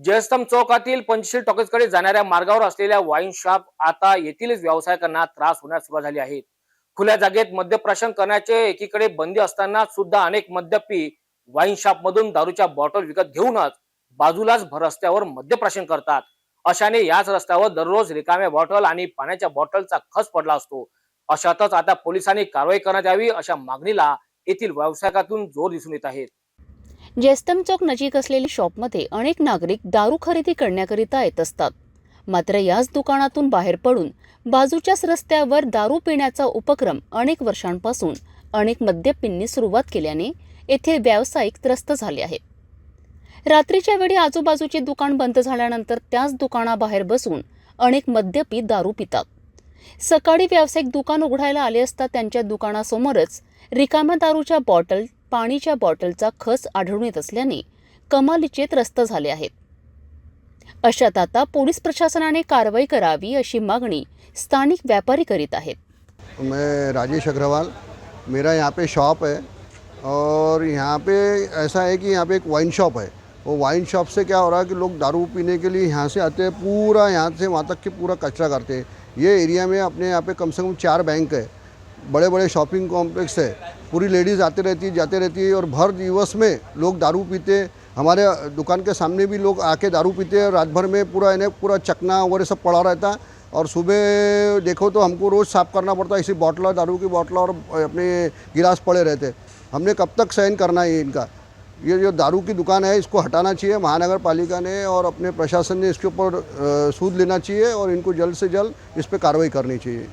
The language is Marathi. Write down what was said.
जयस्तंभ चौकातील पंचशील टॉकीजकडे जाणाऱ्या मार्गावर असलेल्या वाईन शॉप आता येथीलच व्यावसायिकांना त्रास होण्यास सुरुवात झाली आहे. खुल्या जागेत मद्यप्राशन करण्याचे एकीकडे बंदी असताना सुद्धा अनेक मद्यपी वाईन शॉप मधून दारूच्या बॉटल विकत घेऊनच बाजूलाच भर रस्त्यावर मद्यप्राशन करतात. अशाने याच रस्त्यावर दररोज रिकाम्या बॉटल आणि पाण्याच्या बॉटलचा खस पडला असतो. अशातच आता पोलिसांनी कारवाई करण्यात यावी अशा मागणीला येथील व्यावसायिकातून जोर दिसून येत आहेत जेस्तम चौक नजीक असलेल्या शॉपमध्ये अनेक नागरिक दारू खरेदी करण्याकरिता येत असतात. मात्र याच दुकानातून बाहेर पडून बाजूच्याच रस्त्यावर दारू पिण्याचा उपक्रम अनेक वर्षांपासून अनेक मद्यपींनी सुरुवात केल्याने येथील व्यावसायिक त्रस्त झाले आहेत. रात्रीच्या वेळी आजूबाजूचे दुकान बंद झाल्यानंतर त्याच दुकानाबाहेर बसून अनेक मद्यपी दारू पितात. सकाळी व्यावसायिक दुकान उघडायला आले असता त्यांच्या दुकानासमोरच रिकाम्या दारूच्या बॉटल पाणीच्या बॉटलचा खस आढळून येत असल्याने कमालीचे त्रस्त झाले आहेत. अशात आता पोलीस प्रशासनाने कारवाई करावी अशी मागणी स्थानिक व्यापारी करीत आहेत. मैं राजेश अग्रवाल मेरा यहाँ पे शॉप है और यहाँ पे ऐसा है कि यहाँ पे एक वाइन शॉप है। वो वाइन शॉप से क्या हो रहा है कि लोग दारू पीने के लिए यहाँ से आते हैं पूरा यहाँ से वहाँ तक के पूरा कचरा करते हैं। ये एरिया में अपने यहाँ पे कम से कम चार बैंक है। बड़े बड़े शॉपिंग कॉम्प्लेक्स है, पूरी लेडीज़ आते रहती है, जाते रहती है और भर दिवस में लोग दारू पीते हमारे दुकान के सामने भी लोग आके दारू पीते हैं, रात भर में पूरा इन्हें पूरा चकना वगैरह सब पड़ा रहता है और सुबह देखो तो हमको रोज़ साफ़ करना पड़ता है, इसी बॉटल दारू की बॉटल और अपने गिलास पड़े रहते हमने कब तक सहन करना है इनका? ये जो दारू की दुकान है, इसको हटाना चाहिए महानगर पालिका ने और अपने प्रशासन ने इसके ऊपर सूद लेना चाहिए और इनको जल्द से जल्द इस पर कार्रवाई करनी चाहिए।